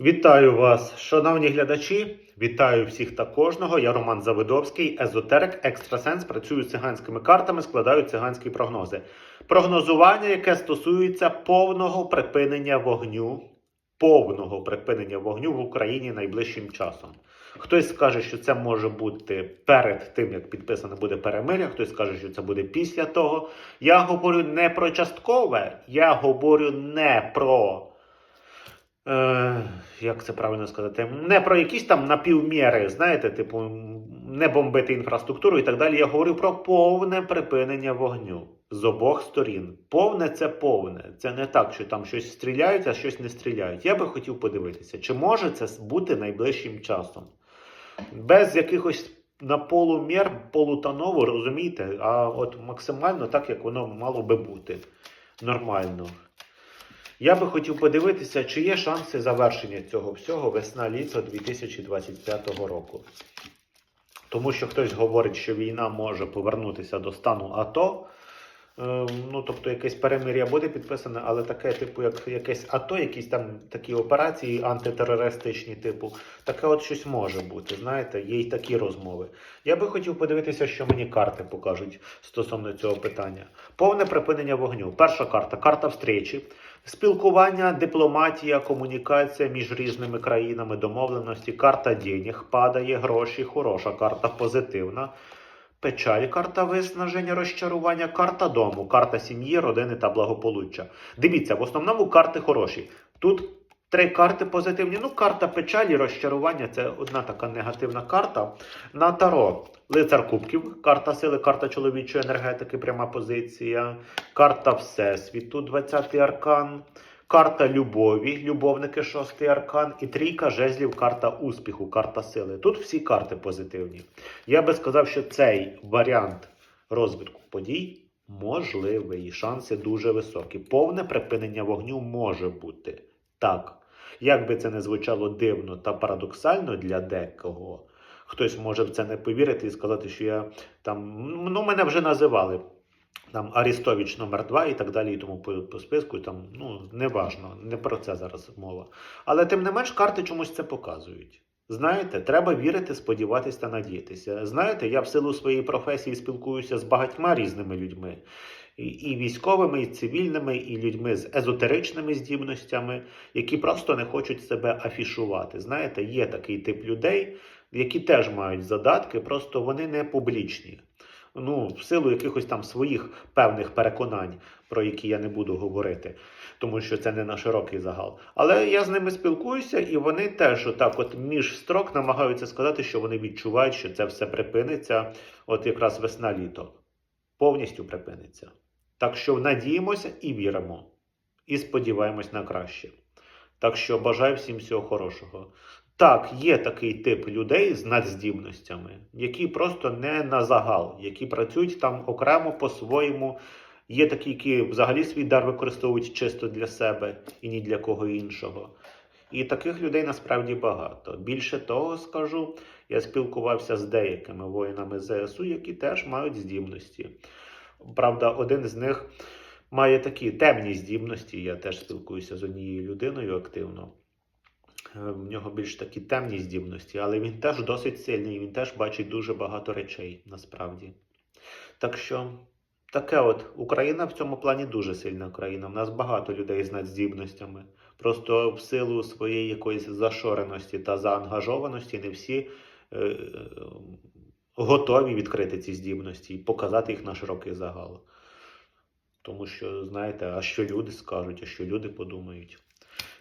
Вітаю вас, шановні глядачі. Вітаю всіх та кожного. Я Роман Завидовський, езотерик, екстрасенс. Працюю з циганськими картами, складаю циганські прогнози. Прогнозування, яке стосується повного припинення вогню, повного припинення вогню в Україні найближчим часом. Хтось скаже, що це може бути перед тим, як підписане буде перемиря, хтось скаже, що це буде після того. Я говорю не про часткове, я говорю не про. Е, як це правильно сказати? Не про якісь там напівміри, знаєте, типу, не бомбити інфраструктуру і так далі. Я говорю про повне припинення вогню з обох сторін. Повне це повне. Це не так, що там щось стріляють, а щось не стріляють. Я би хотів подивитися, чи може це бути найближчим часом. Без якихось на полумір, полутаново, розумієте, а от максимально так, як воно мало би бути. Нормально. Я би хотів подивитися, чи є шанси завершення цього всього весна-літо 2025 року. Тому що хтось говорить, що війна може повернутися до стану АТО. Е, Ну, тобто якесь перемир'я буде підписане, але таке, типу, як якесь АТО, якісь там такі операції антитерористичні, типу, таке от щось може бути. Знаєте, є й такі розмови. Я би хотів подивитися, що мені карти покажуть стосовно цього питання. Повне припинення вогню. Перша карта карта встречі. Спілкування, дипломатія, комунікація між різними країнами, домовленості, карта денег падає, гроші, хороша карта позитивна. Печаль, карта виснаження, розчарування, карта дому, карта сім'ї, родини та благополуччя. Дивіться, в основному карти хороші. Тут три карти позитивні. Ну, карта печалі, розчарування це одна така негативна карта. На таро лицар кубків, карта сили, карта чоловічої енергетики, пряма позиція, карта Всесвіту, 20-й аркан. Карта любові, любовники, шостий аркан, і трійка жезлів, карта успіху, карта сили. Тут всі карти позитивні. Я би сказав, що цей варіант розвитку подій можливий. Шанси дуже високі. Повне припинення вогню може бути. Так. Як би це не звучало дивно та парадоксально для декого, хтось може в це не повірити і сказати, що я там. Ну, мене вже називали там Арістович номер 2 і так далі, і тому по, по списку, там, ну, неважно, не про це зараз мова. Але тим не менш, карти чомусь це показують. Знаєте, треба вірити, сподіватися та надіятися. Знаєте, я в силу своєї професії спілкуюся з багатьма різними людьми. І, і військовими, і цивільними, і людьми з езотеричними здібностями, які просто не хочуть себе афішувати. Знаєте, є такий тип людей, які теж мають задатки, просто вони не публічні ну, в силу якихось там своїх певних переконань, про які я не буду говорити, тому що це не на широкий загал. Але я з ними спілкуюся, і вони теж отак, от між строк, намагаються сказати, що вони відчувають, що це все припиниться, от якраз весна-літо. Повністю припиниться. Так що надіємося і віримо, і сподіваємось на краще. Так що бажаю всім всього хорошого. Так, є такий тип людей з надздібностями, які просто не на загал, які працюють там окремо по-своєму. Є такі, які взагалі свій дар використовують чисто для себе і ні для кого іншого. І таких людей насправді багато. Більше того скажу, я спілкувався з деякими воїнами ЗСУ, які теж мають здібності. Правда, один з них має такі темні здібності. Я теж спілкуюся з однією людиною активно. Е, В нього більш такі темні здібності, але він теж досить сильний, він теж бачить дуже багато речей насправді. Так що, таке от Україна в цьому плані дуже сильна країна. У нас багато людей з надздібностями. Просто в силу своєї якоїсь зашореності та заангажованості не всі е, готові відкрити ці здібності і показати їх на широкий загал. Тому що, знаєте, а що люди скажуть, а що люди подумають.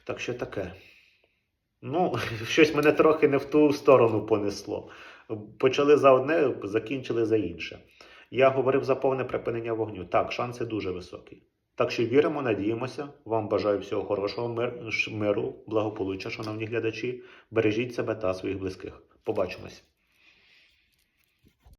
Так що таке. Ну, щось мене трохи не в ту сторону понесло. Почали за одне, закінчили за інше. Я говорив за повне припинення вогню. Так, шанси дуже високі. Так що віримо, надіємося. Вам бажаю всього хорошого мир, миру, благополуччя, шановні глядачі. Бережіть себе та своїх близьких. Побачимось.